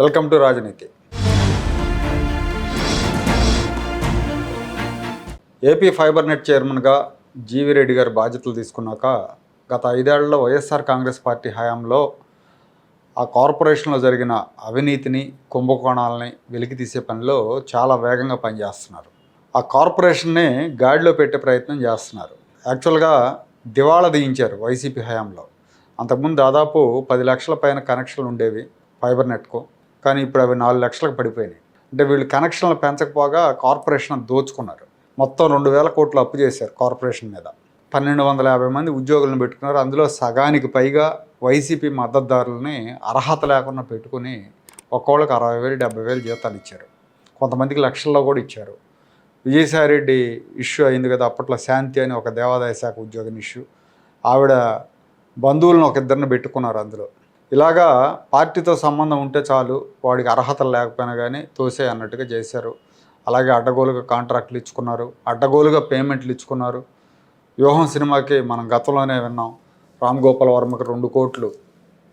Welcome to Rajaneethi. AP fibre net చైర్మన్గా GV Reddy గారు బాధ్యతలు తీసుకున్నాక గత ఐదేళ్ళలో వైఎస్ఆర్ కాంగ్రెస్ పార్టీ హయాంలో ఆ కార్పొరేషన్లో జరిగిన అవినీతిని కుంభకోణాలని వెలికి తీసే పనిలో చాలా వేగంగా పనిచేస్తున్నారు. ఆ కార్పొరేషన్ని గాడిలో పెట్టే ప్రయత్నం చేస్తున్నారు. యాక్చువల్గా దివాళా దించారు వైసీపీ హయాంలో. అంతకుముందు దాదాపు పది లక్షల పైన కనెక్షన్లు ఉండేవి ఫైబర్ నెట్కు. కానీ ఇప్పుడు అవి నాలుగు లక్షలకు పడిపోయినాయి. అంటే వీళ్ళు కనెక్షన్లు పెంచకపోగా కార్పొరేషన్ దోచుకున్నారు. మొత్తం రెండు వేల కోట్లు అప్పు చేశారు కార్పొరేషన్ మీద. పన్నెండు వందల యాభై మంది ఉద్యోగులను పెట్టుకున్నారు. అందులో సగానికి పైగా వైసీపీ మద్దతుదారులని అర్హత లేకుండా పెట్టుకుని ఒక్కోళ్ళకి అరవై వేలు డెబ్బై వేలు జీతాలు ఇచ్చారు. కొంతమందికి లక్షల్లో కూడా ఇచ్చారు. విజయసాయిరెడ్డి ఇష్యూ అయింది కదా అప్పట్లో శాంతి అని ఒక దేవాదాయ శాఖ ఉద్యోగిని ఇష్యూ. ఆవిడ బంధువులను ఒక ఇద్దరిని పెట్టుకున్నారు అందులో. ఇలాగా పార్టీతో సంబంధం ఉంటే చాలు వాడికి అర్హతలు లేకపోయినా కానీ తోసే అన్నట్టుగా చేశారు. అలాగే అడ్డగోలుగా కాంట్రాక్ట్లు ఇచ్చుకున్నారు అడ్డగోలుగా పేమెంట్లు ఇచ్చుకున్నారు. వ్యూహం సినిమాకి మనం గతంలోనే విన్నాం రామ్ గోపాల్ వర్మకి రెండు కోట్లు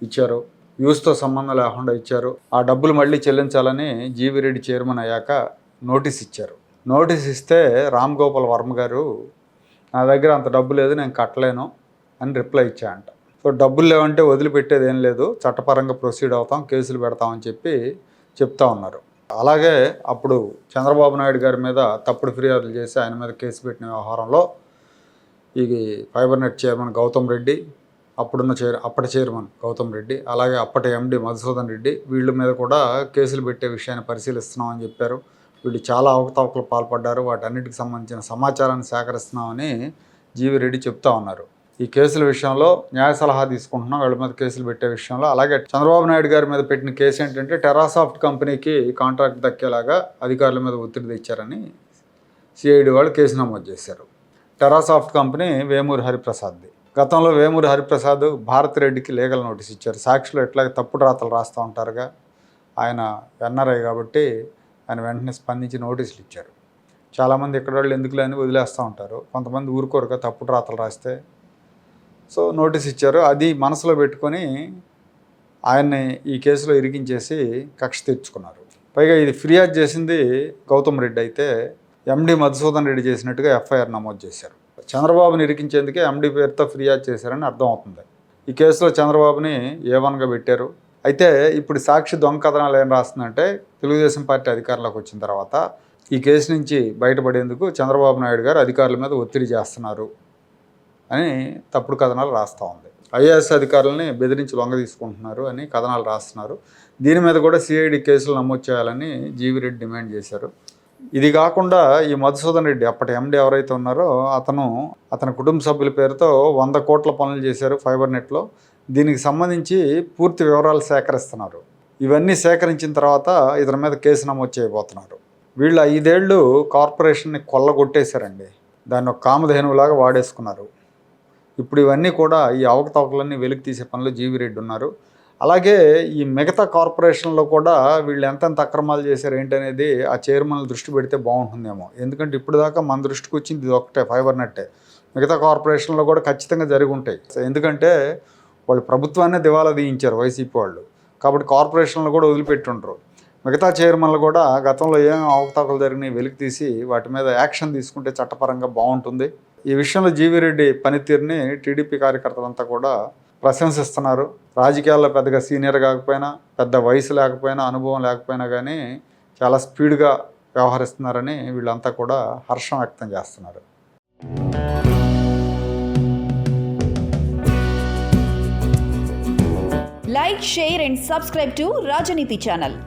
ఇచ్చారు వ్యూస్తో సంబంధం లేకుండా ఇచ్చారు. ఆ డబ్బులు మళ్ళీ చెల్లించాలని జీవిరెడ్డి చైర్మన్ అయ్యాక నోటీస్ ఇచ్చారు. నోటీస్ ఇస్తే రామ్ గోపాల్ వర్మ గారు నా దగ్గర అంత డబ్బు లేదు నేను కట్టలేను అని రిప్లై ఇచ్చా అంట సో డబ్బులు లేవంటే వదిలిపెట్టేది ఏం లేదు. చట్టపరంగా ప్రొసీడ్ అవుతాం కేసులు పెడతామని చెప్పి చెప్తా ఉన్నారు. అలాగే అప్పుడు చంద్రబాబు నాయుడు గారి మీద తప్పుడు ఫిర్యాదులు చేసి ఆయన మీద కేసు పెట్టిన వ్యవహారంలో ఈ fibre net chairman Gautam Reddy అప్పుడున్న చైర్ అప్పటి చైర్మన్ గౌతమ్ రెడ్డి అలాగే అప్పటి ఎండి మధుసూదన్ రెడ్డి వీళ్ళ మీద కూడా కేసులు పెట్టే విషయాన్ని పరిశీలిస్తున్నామని చెప్పారు. వీళ్ళు చాలా అవకతవకలు పాల్పడ్డారు. వాటన్నిటికి సంబంధించిన సమాచారాన్ని సేకరిస్తున్నామని జీవి రెడ్డి చెప్తా ఉన్నారు. ఈ కేసుల విషయంలో న్యాయ సలహా తీసుకుంటున్నాం. వీళ్ళ మీద కేసులు పెట్టే విషయంలో. అలాగే చంద్రబాబు నాయుడు గారి మీద పెట్టిన కేసు ఏంటంటే టెరాసాఫ్ట్ కంపెనీకి కాంట్రాక్ట్ దక్కేలాగా అధికారుల మీద ఒత్తిడి తెచ్చారని సిఐడి వాళ్ళు కేసు నమోదు చేశారు. టెరాసాఫ్ట్ కంపెనీ వేమూరి హరిప్రసాద్ది. గతంలో వేమూరి హరిప్రసాద్ భారత్ రెడ్డికి లీగల్ నోటీస్ ఇచ్చారు. సాక్షులు ఎట్లాగే తప్పుడు రాతలు రాస్తూ ఉంటారుగా. ఆయన ఎన్ఆర్ఐ కాబట్టి ఆయన వెంటనే స్పందించి నోటీసులు ఇచ్చారు. చాలామంది ఇక్కడ వాళ్ళు ఎందుకులే అని వదిలేస్తూ ఉంటారు. కొంతమంది ఊరుకోరుగా తప్పుడు రాతలు రాస్తే సో నోటీస్ ఇచ్చారు. అది మనసులో పెట్టుకొని ఆయన్ని ఈ కేసులో ఇరికించేసి కక్ష తెచ్చుకున్నారు పైగా ఇది ఫిర్యాదు చేసింది గౌతమ్ రెడ్డి అయితే ఎండి మధుసూదన్ రెడ్డి చేసినట్టుగా ఎఫ్ఐఆర్ నమోదు చేశారు. చంద్రబాబుని ఇరికించేందుకే ఎండి పేరుతో ఫిర్యాదు చేశారని అర్థం అవుతుంది ఈ కేసులో చంద్రబాబుని ఏ వన్గా పెట్టారు. అయితే ఇప్పుడు సాక్షి దొంగ కథనాలు ఏం రాస్తుందంటే తెలుగుదేశం పార్టీ అధికారంలోకి వచ్చిన తర్వాత ఈ కేసు నుంచి బయటపడేందుకు చంద్రబాబు నాయుడు గారు అధికారుల మీద ఒత్తిడి చేస్తున్నారు. అని తప్పుడు కథనాలు రాస్తూ ఉంది. ఐఏఎస్ అధికారులని బెదిరించి లొంగ తీసుకుంటున్నారు అని కథనాలు రాస్తున్నారు. దీని మీద కూడా సిఐడి కేసులు నమోదు చేయాలని జీవిరెడ్డి డిమాండ్ చేశారు. ఇది కాకుండా ఈ మధుసూదన్ రెడ్డి అప్పటి ఎండి ఎవరైతే ఉన్నారో అతను అతని కుటుంబ సభ్యుల పేరుతో వంద కోట్ల పనులు చేశారు ఫైబర్ నెట్లో. దీనికి సంబంధించి పూర్తి వివరాలు సేకరిస్తున్నారు. ఇవన్నీ సేకరించిన తర్వాత ఇతని మీద కేసు నమోదు చేయబోతున్నారు. వీళ్ళు ఐదేళ్ళు కార్పొరేషన్ని కొల్లగొట్టేశారండి. దాన్ని ఒక కామధేనువులాగా వాడేసుకున్నారు. ఇప్పుడు ఇవన్నీ కూడా ఈ అవకతవకలన్నీ వెలికి తీసే పనిలో జీవిరెడ్డి ఉన్నారు. అలాగే ఈ మిగతా కార్పొరేషన్లో కూడా వీళ్ళు ఎంతెంత అక్రమాలు చేశారు ఏంటనేది ఆ చైర్మన్ దృష్టి పెడితే బాగుంటుందేమో. ఎందుకంటే ఇప్పుడు దాకా మన దృష్టికి వచ్చింది ఇది ఒకటే ఫైబర్ నెట్టే. మిగతా కార్పొరేషన్లో కూడా ఖచ్చితంగా జరిగి ఉంటాయి. ఎందుకంటే వాళ్ళు ప్రభుత్వాన్నే దివాలా తీయించారు వైసీపీ వాళ్ళు. కాబట్టి కార్పొరేషన్లు కూడా వదిలిపెట్టుంటారు మిగతా చైర్మన్లు కూడా గతంలో ఏం అవకతవకలు జరిగినాయి వెలికి తీసి వాటి మీద యాక్షన్ తీసుకుంటే చట్టపరంగా బాగుంటుంది. ఈ విషయంలో జీవిరెడ్డి పనితీరుని టీడీపీ కార్యకర్తలంతా కూడా ప్రశంసిస్తున్నారు. రాజకీయాల్లో పెద్దగా సీనియర్ కాకపోయినా పెద్ద వయసు లేకపోయినా అనుభవం లేకపోయినా కానీ చాలా స్పీడ్గా వ్యవహరిస్తున్నారని వీళ్ళంతా కూడా హర్షం వ్యక్తం చేస్తున్నారు. Like share and subscribe to Rajaneeti channel